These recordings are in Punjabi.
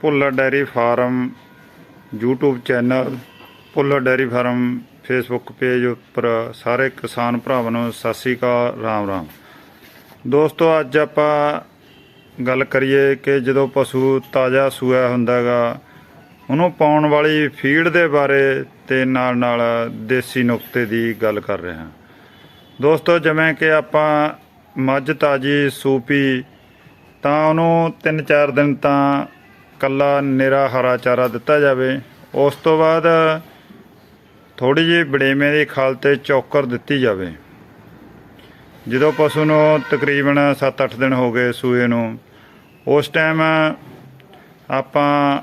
Bhullar dairy farm YouTube channel Bhullar dairy farm Facebook page ਉੱਪਰ ਸਾਰੇ ਕਿਸਾਨ ਭਰਾਵਾਂ ਨੂੰ ਸਤਿ ਸ੍ਰੀ ਅਕਾਲ, ਰਾਮ ਰਾਮ। ਦੋਸਤੋ, ਅੱਜ ਆਪਾਂ ਗੱਲ ਕਰੀਏ ਕਿ ਜਦੋਂ ਪਸ਼ੂ ਤਾਜ਼ਾ ਸੂਆ ਹੁੰਦਾਗਾ ਉਹਨੂੰ ਪਾਉਣ ਵਾਲੀ ਫੀਡ ਦੇ ਬਾਰੇ ਤੇ ਨਾਲ ਨਾਲ ਦੇਸੀ ਨੁਕਤੇ ਦੀ ਗੱਲ ਕਰ ਰਹੇ ਹਾਂ। ਦੋਸਤੋ, ਜਿਵੇਂ ਕਿ ਆਪਾਂ ਮੱਝ ਤਾਜੀ ਸੂਪੀ, ਤਾਂ ਉਹਨੂੰ 3-4 ਦਿਨ ਤਾਂ ਕੱਲਾ ਨਿਰਾ ਹਰਾ ਚਾਰਾ ਦਿੱਤਾ ਜਾਵੇ। ਉਸ ਤੋਂ ਬਾਅਦ ਥੋੜੀ ਜਿਹੀ ਬੜੇਵੇਂ ਦੀ ਖਲ ਤੇ ਚੌਕਰ ਦਿੱਤੀ ਜਾਵੇ। ਜਦੋਂ ਪਸ਼ੂ ਨੂੰ ਤਕਰੀਬਨ 7-8 ਦਿਨ ਹੋ ਗਏ ਸੂਏ ਨੂੰ, ਉਸ ਟਾਈਮ ਆਪਾਂ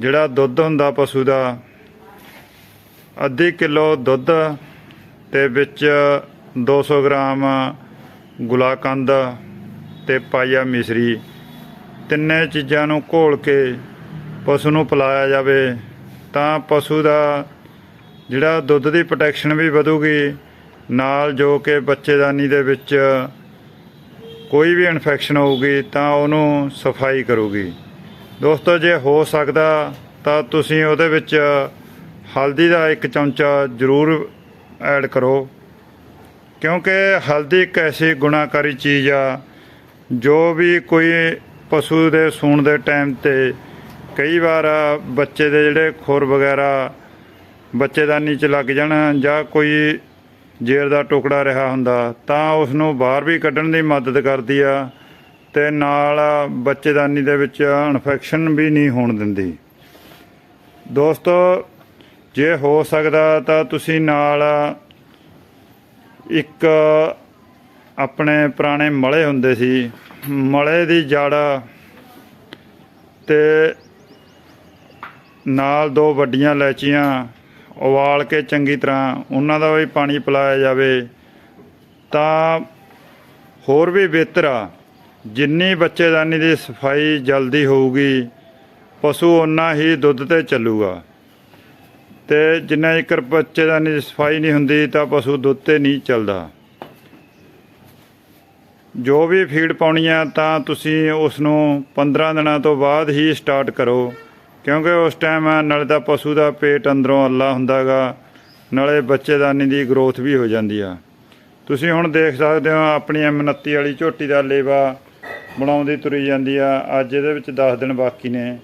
ਜਿਹੜਾ ਦੁੱਧ ਹੁੰਦਾ ਪਸ਼ੂ ਦਾ, ਅੱਧੀ ਕਿਲੋ ਦੁੱਧ ਤੇ ਵਿੱਚ 200 ਗ੍ਰਾਮ ਗੁਲਾਕੰਦ ਤੇ ਪਾਈਆ ਮਿਸਰੀ ਤਿੰਨੇ ਚੀਜ਼ਾਂ ਨੂੰ ਘੋਲ ਕੇ ਪਸ਼ੂ ਨੂੰ ਪਿਲਾਇਆ ਜਾਵੇ, ਤਾਂ ਪਸ਼ੂ ਦਾ ਜਿਹੜਾ ਦੁੱਧ ਦੀ ਪ੍ਰੋਟੈਕਸ਼ਨ ਵੀ ਵਧੂਗੀ, ਨਾਲ ਜੋ ਕਿ ਬੱਚੇਦਾਨੀ ਦੇ ਵਿੱਚ ਕੋਈ ਵੀ ਇਨਫੈਕਸ਼ਨ ਹੋਊਗੀ, ਤਾਂ ਉਹਨੂੰ ਸਫ਼ਾਈ ਕਰੂਗੀ। ਦੋਸਤੋ, ਜੇ ਹੋ ਸਕਦਾ ਤਾਂ ਤੁਸੀਂ ਉਹਦੇ ਵਿੱਚ ਹਲਦੀ ਦਾ ਇੱਕ ਚਮਚਾ ਜ਼ਰੂਰ ਐਡ ਕਰੋ, ਕਿਉਂਕਿ ਹਲਦੀ ਇੱਕ ਐਸੀ ਗੁਣਾਕਾਰੀ ਚੀਜ਼ ਆ, ਜੋ ਵੀ ਕੋਈ ਪਸ਼ੂ ਦੇ ਸੂਣ ਦੇ ਟਾਈਮ ਤੇ ਕਈ ਵਾਰ ਬੱਚੇ ਦੇ ਜਿਹੜੇ ਖੁਰ ਵਗੈਰਾ ਬੱਚੇਦਾਨੀ ਚ ਲੱਗ ਜਾਣ ਜਾਂ ਕੋਈ ਜੇਰ ਦਾ ਟੁਕੜਾ ਰਿਹਾ ਹੁੰਦਾ, ਤਾਂ ਉਸ ਨੂੰ ਬਾਹਰ ਵੀ ਕੱਢਣ ਦੀ ਮਦਦ ਕਰਦੀ ਆ ਤੇ ਨਾਲ ਬੱਚੇਦਾਨੀ ਦੇ ਵਿੱਚ ਇਨਫੈਕਸ਼ਨ ਵੀ ਨਹੀਂ ਹੋਣ ਦਿੰਦੀ। ਦੋਸਤੋ, ਜੇ ਹੋ ਸਕਦਾ ਤਾਂ ਤੁਸੀਂ ਨਾਲ ਇੱਕ ਆਪਣੇ ਪੁਰਾਣੇ ਮਲੇ ਹੁੰਦੇ ਸੀ ਮਲੇ ਦੀ ਜੜ ਤੇ ਨਾਲ ਦੋ ਵੱਡੀਆਂ ਲੈਚੀਆਂ ਉਬਾਲ ਕੇ ਚੰਗੀ ਤਰ੍ਹਾਂ ਉਹਨਾਂ ਦਾ ਵੀ ਪਾਣੀ ਪਿਲਾਇਆ ਜਾਵੇ, ਤਾਂ ਹੋਰ ਵੀ ਬਿਹਤਰ ਆ। ਜਿੰਨੀ ਬੱਚੇਦਾਨੀ ਦੀ ਸਫ਼ਾਈ ਜਲਦੀ ਹੋਊਗੀ, ਪਸ਼ੂ ਓਨਾ ਹੀ ਦੁੱਧ ਤੇ ਚੱਲੂਗਾ। ਤੇ ਜਿੰਨਾ ਚਿਰ ਬੱਚੇਦਾਨੀ ਦੀ ਸਫ਼ਾਈ ਨਹੀਂ ਹੁੰਦੀ, ਤਾਂ ਪਸ਼ੂ ਦੁੱਧ ਤੇ ਨਹੀਂ ਚੱਲਦਾ। ਜੋ ਵੀ ਫੀਡ ਪਾਉਣੀ ਆ ਤਾਂ ਤੁਸੀਂ ਉਸ ਨੂੰ 15 ਦਿਨਾਂ ਤੋਂ ਬਾਅਦ ਹੀ ਸਟਾਰਟ ਕਰੋ। ਕਿਉਂਕਿ ਉਸ ਟਾਈਮ ਨਾਲੇ ਤਾਂ ਪਸ਼ੂ ਦਾ ਪੇਟ ਅੰਦਰੋਂ ਅੱਲਾ ਹੁੰਦਾਗਾ, ਨਾਲੇ ਬੱਚੇਦਾਨੀ ਦੀ ਗਰੋਥ ਵੀ ਹੋ ਜਾਂਦੀ ਆ। ਤੁਸੀਂ ਹੁਣ ਦੇਖ ਸਕਦੇ ਹੋ ਆਪਣੀ M29 ਵਾਲੀ ਝੋਟੀ ਦਾ ਲੇਵਾ ਬਣਾਉਂਦੀ ਤੁਰੀ ਜਾਂਦੀ ਆ। ਅੱਜ ਇਹਦੇ ਵਿੱਚ 10 ਦਿਨ ਬਾਕੀ ਨੇ।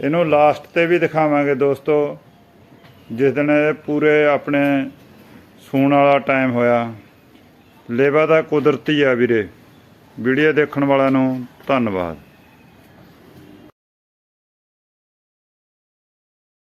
ਇਹਨੂੰ ਲਾਸਟ ਤੇ ਵੀ ਦਿਖਾਵਾਂਗੇ ਦੋਸਤੋ, ਜਿਸ ਦਿਨ ਇਹ ਪੂਰੇ ਆਪਣੇ ਸੂਣ ਵਾਲਾ ਟਾਈਮ ਹੋਇਆ। ਲੇਵਾ ਦਾ ਕੁਦਰਤੀ ਆ ਵੀਰੇ। ਵੀਡੀਓ ਦੇਖਣ ਵਾਲਿਆਂ ਨੂੰ ਧੰਨਵਾਦ।